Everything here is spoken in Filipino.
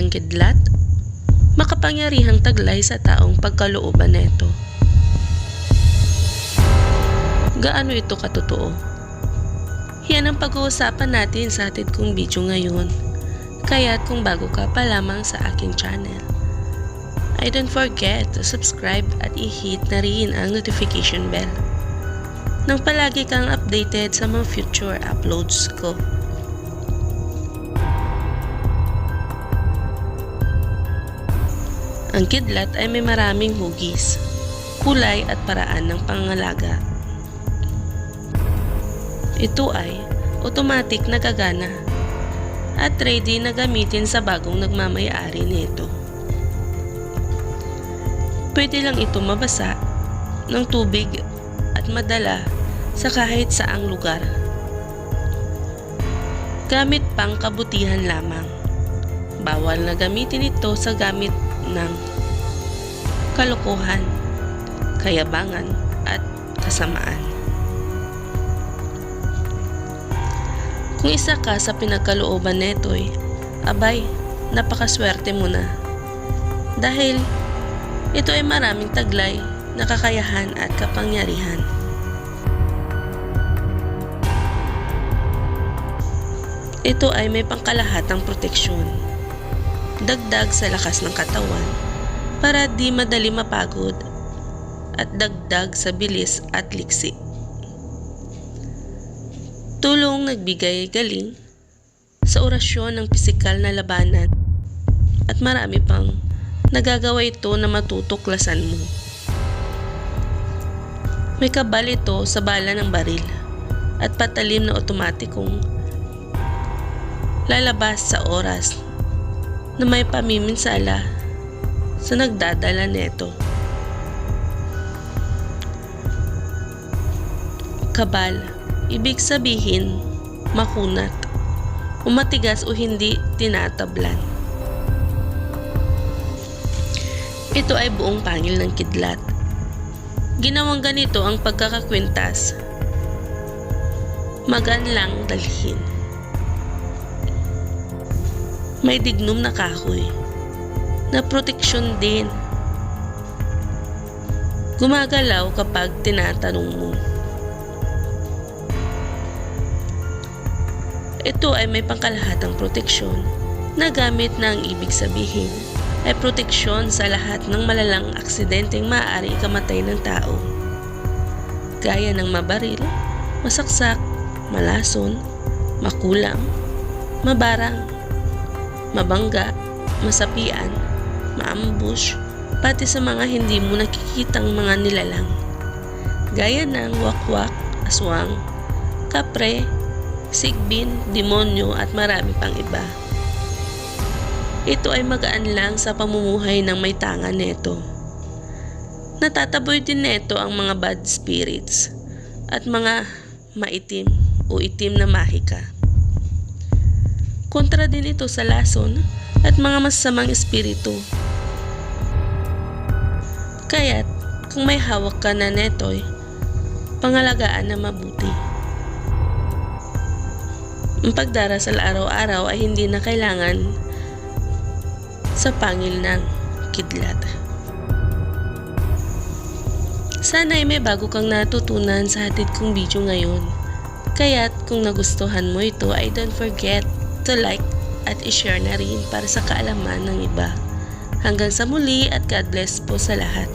ng kidlat, makapangyarihang taglay sa taong pagkalooban neto. Gaano ito katotoo? Yan ang pag-uusapan natin sa atid kong video ngayon. Kaya't kung bago ka pa lamang sa aking channel, I don't forget to subscribe at i-hit na rin ang notification bell nang palagi kang updated sa mga future uploads ko. Ang kidlat ay may maraming hugis, kulay at paraan ng pangalaga. Ito ay automatic na gagana at ready na gamitin sa bagong nagmamayari nito. Pwede lang ito mabasa ng tubig at madala sa kahit saang lugar. Gamit pang kabutihan lamang. Bawal na gamitin ito sa gamit ng kalokohan, kayabangan at kasamaan. Kung isa ka sa pinagkalooban neto'y, abay, napakaswerte mo na. Dahil ito ay maraming taglay na kakayahan at kapangyarihan. Ito ay may pangkalahatang proteksyon. Dagdag sa lakas ng katawan para di madali mapagod at dagdag sa bilis at liksi. Tulong nagbigay galing sa orasyon ng pisikal na labanan at marami pang nagagawa ito na matutuklasan mo. May kabal ito sa bala ng baril at patalim na otomatikong lalabas sa oras na may pamiminsala sa nagdadala neto. Kabal, ibig sabihin makunat, umatigas o hindi tinatablan. Ito ay buong pangil ng kidlat. Ginawang ganito ang pagkakakwintas. Magan lang dalhin. May dignum na kahoy na proteksyon din. Gumagalaw kapag tinatanong mo. Ito ay may pangkalahatang proteksyon na gamit na ang ibig sabihin ay proteksyon sa lahat ng malalang aksidenteng maaari ikamatay ng tao. Gaya ng mabaril, masaksak, malason, makulam, mabarang, mabangga, masapian, maambush, pati sa mga hindi mo nakikitang mga nilalang. Gaya ng wakwak, aswang, kapre, sigbin, demonyo at marami pang iba. Ito ay magaan lang sa pamumuhay ng may tanga neto. Natataboy din neto ang mga bad spirits at mga maitim o itim na mahika. Kontra din ito sa lason at mga masamang espiritu. Kaya't kung may hawak ka na neto'y, pangalagaan na mabuti. Ang pagdarasal araw-araw ay hindi na kailangan sa pangil ng kidlat. Sana ay may bago kang natutunan sa hatid kong video ngayon. Kaya't kung nagustuhan mo ito ay don't forget to like at i-share na rin para sa kaalaman ng iba. Hanggang sa muli at God bless po sa lahat.